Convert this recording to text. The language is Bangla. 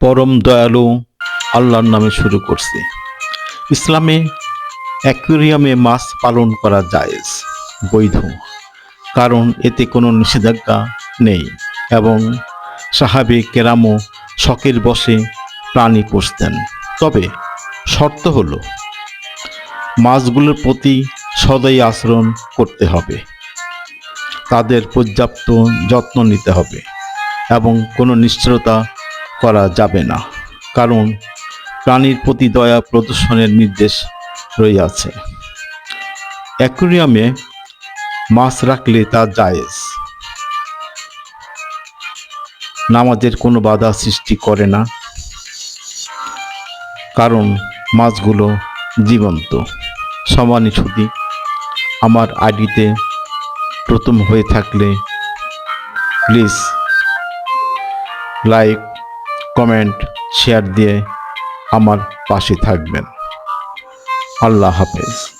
পরম দয়ালু আল্লাহর নামে শুরু করছি। ইসলামে অ্যাকুরিয়ামে মাছ পালন করা জায়েজ, বৈধ, কারণ এতে কোনো নিষেধাজ্ঞা নেই এবং সাহাবে কেরামও শখের বসে প্রাণী পুষতেন। তবে শর্ত হলো, মাছগুলোর প্রতি সদয় আচরণ করতে হবে। তাদের পর্যাপ্ত যত্ন নিতে হবে এবং কোনো নিশ্চয়তা করা যাবে না, কারণ প্রাণীর প্রতি দয়া প্রদর্শনের নির্দেশ রইয়াছে। অ্যাকুরিয়ামে মাছ রাখলে তা জায়েজ। নামাজের কোনো বাধা সৃষ্টি করে না, কারণ মাছগুলো জীবন্ত। সমানি ছুটি আমার আইডিতে প্রথম হয়ে থাকলে প্লিজ লাইক কমেন্ট শেয়ার দিয়ে আমার পাশে থাকবেন। আল্লাহ হাফেজ।